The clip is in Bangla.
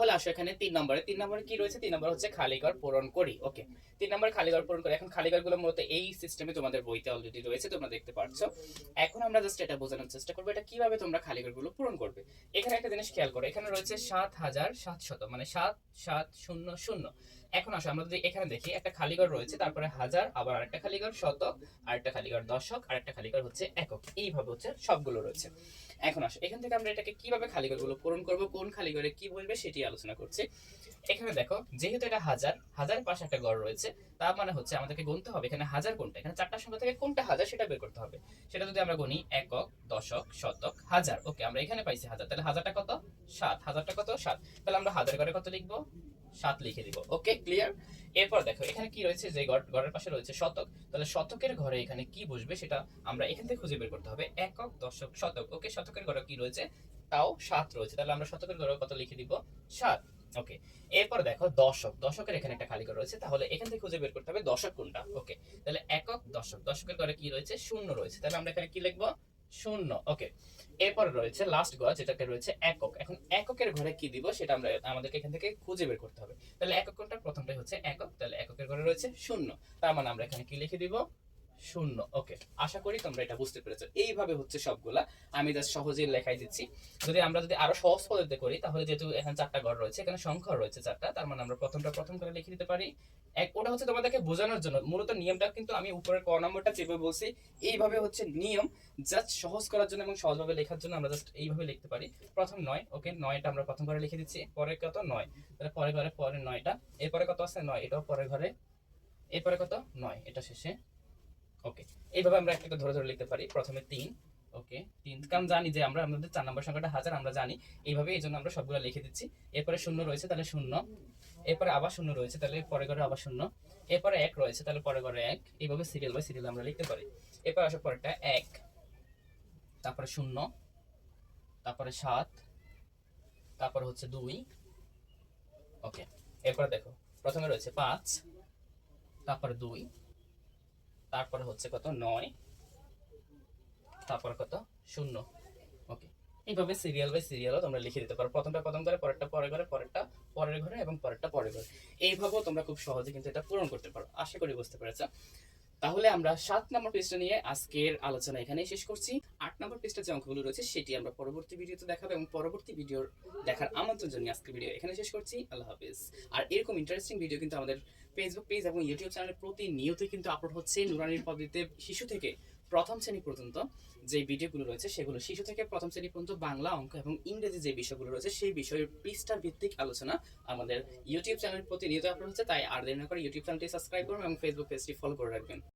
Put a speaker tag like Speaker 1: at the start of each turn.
Speaker 1: তাহলে আসো এখানে তিন নম্বরে। তিন নম্বরে কি রয়েছে? তিন নম্বর হচ্ছে খালিঘর পূরণ করি। ওকে তিন নম্বর খালিঘর পূরণ করি। এখন খালিঘরগুলো মূলত এই সিস্টেমে তোমাদের বইতে অলরেডি রয়েছে, তোমরা দেখতে পাচ্ছ এখন আমরা জাস্ট এটা বোঝানোর চেষ্টা করব, এটা কীভাবে তোমরা খালিঘরগুলো পূরণ করবে। এখানে একটা জিনিস খেয়াল করো, এখানে রয়েছে সাত হাজার সাতশত মানে সাত সাত শূন্য শূন্য। এখন আসো, আমরা যদি এখানে দেখি, একটা খালিঘর রয়েছে, তারপরে হাজার, আবার আরেকটা খালিঘর, শতক, আরেকটা খালিঘর, দশক, আরেকটা খালিঘর হচ্ছে একক। এইভাবে হচ্ছে সবগুলো রয়েছে। এখন আসো, এখান থেকে আমরা এটাকে কীভাবে খালিঘরগুলো পূরণ করব, কোন খালিঘরে কি বলবে সেটি আলোচনা করছি। এখানে দেখো, যেহেতু এটা হাজার হাজার পাশে একটা গড় রয়েছে, তার মানে হচ্ছে আমাদেরকে গুনতে হবে, এখানে হাজার কোনটা? এখানে চারটা সংখ্যা থেকে কোনটা হাজার সেটা বের করতে হবে। সেটা যদি আমরা গুনি, একক, দশক, শতক, হাজার, ওকে, আমরা এখানে পাইছি হাজার, তাহলে হাজারটা কত? সাত, হাজারটা কত? সাত। তাহলে আমরা হাজার ঘরে কত লিখব? সাত লিখে দিব। ওকে ক্লিয়ার এরপর দেখো, এখানে কি রয়েছে? যে গড়ের পাশে রয়েছে শতক। তাহলে শতকের ঘরে এখানে কি বসবে সেটা আমরা এখান থেকে খুঁজে বের করতে হবে। একক, দশক, শতক। ওকে শতকের ঘরে কি রয়েছে? তাও সাত রয়েছে। তাহলে আমরা শতকের ঘরে কত লিখে দিব? সাত। ওকে এরপর দেখো, দশক। দশকের এখানে একটা খালি ঘর রয়েছে। তাহলে এখান থেকে খুঁজে বের করতে হবে দশক কোনটা? ওকে তাহলে একক, দশক। দশকের ঘরে কি রয়েছে? শূন্য রয়েছে। তাহলে আমরা এখানে কি লিখব? শূন্য। ওকে এরপরে রয়েছে লাস্ট গজ যেটাকে রয়েছে একক। এখন এককের ঘরে কি দিব সেটা আমরা, আমাদেরকে এখান থেকে খুঁজে বের করতে হবে। তাহলে একক কোনটা? প্রথমটাই হচ্ছে একক, তাহলে এককের ঘরে রয়েছে শূন্য। তার মানে আমরা এখানে কি লিখে দিব? শূন্য। ওকে আশা করি তোমরা এটা বুঝতে পেরেছ। এইভাবে হচ্ছে সবগুলা। আমি জাস্ট সহজেই লেখাই দিচ্ছি। যদি আমরা যদি আরও সহজ পদ্ধতিতে করি, তাহলে যেহেতু এখানে চারটা ঘর রয়েছে, এখানে সংখ্যা রয়েছে চারটা, তার মানে আমরা প্রথমটা প্রথম করে লিখে দিতে পারি। ওটা হচ্ছে তোমাদেরকে বোঝানোর জন্য। মূলত নিয়মটা কিন্তু আমি উপরের ক নম্বরটা যেভাবে বলছি, এইভাবে হচ্ছে নিয়ম জাস্ট সহজ করার জন্য এবং সহজভাবে লেখার জন্য আমরা জাস্ট এইভাবে লিখতে পারি। প্রথম নয় ওকে নয়টা আমরা প্রথম ঘরে লিখে দিচ্ছি। পরে কত? নয়। তাহলে পরের ঘরে পরে নয়টা। এরপরে কত আছে? নয়। এটাও পরের ঘরে। এরপরে কত? নয়। এটা শেষে। ওকে এইভাবে আমরা একটা ধরে ধরে লিখতে পারি। প্রথমে তিন ওকে তিন, কারণ জানি যে আমরা আমাদের চার নম্বর সংখ্যাটা হাজার, আমরা জানি। এইভাবে এই জন্য আমরা সবগুলো লিখে দিচ্ছি। এরপরে শূন্য রয়েছে, তাহলে শূন্য। এরপরে আবার শূন্য রয়েছে, তাহলে পরে ঘরে আবার শূন্য। এরপরে এক রয়েছে, তাহলে পরে ঘরে এক। এইভাবে সিরিয়াল বাই সিরিয়াল আমরা লিখতে পারি। এরপর আসে পরেরটা এক, তারপরে শূন্য, তারপরে সাত, তারপরে হচ্ছে দুই। ওকে এরপরে দেখো, প্রথমে রয়েছে পাঁচ, তারপরে দুই, তারপরে হচ্ছে কত? নয়, তারপরে কত? শূন্য। ওকে এইভাবে সিরিয়াল বাই সিরিয়ালও তোমরা লিখে দিতে পারো। প্রথমটা প্রথম করে, পরেরটা পরে ঘরে পরেরটা পরের ঘরে এবং পরেরটা পরের ঘরে। এইভাবেও তোমরা খুব সহজে কিন্তু এটা পূরণ করতে পারো। আশা করি বুঝতে পেরেছ। তাহলে আমরা সাত নম্বর পৃষ্ঠা নিয়ে আজকের আলোচনা এখানেই শেষ করছি। আট নম্বর পৃষ্ঠার যে অঙ্কগুলো রয়েছে, সেটি আমরা পরবর্তী ভিডিওতে দেখাবো এবং পরবর্তী ভিডিওর দেখার আমন্ত্রণ জানিয়ে আজকের ভিডিও এখানে শেষ করছি। আল্লাহ হাফিজ। আর এরকম ইন্টারেস্টিং ভিডিও কিন্তু আমাদের ফেসবুক পেজ এবং ইউটিউব চ্যানেলে প্রতিনিয়তই কিন্তু আপলোড হচ্ছে। নুরানির পদ্ধতিতে শিশু থেকে প্রথম শ্রেণি পর্যন্ত যে ভিডিওগুলো রয়েছে সেগুলো, শিশু থেকে প্রথম শ্রেণি পর্যন্ত বাংলা অঙ্ক এবং ইংরেজি যে বিষয়গুলো রয়েছে সেই বিষয়ের পৃষ্ঠার ভিত্তিক আলোচনা আমাদের ইউটিউব চ্যানেল প্রতিনিয়ত আপলোড হচ্ছে, তাই আর দেরি না করে ইউটিউব চ্যানেলটি সাবস্ক্রাইব করুন এবং ফেসবুক পেজটি ফলো করে রাখবেন।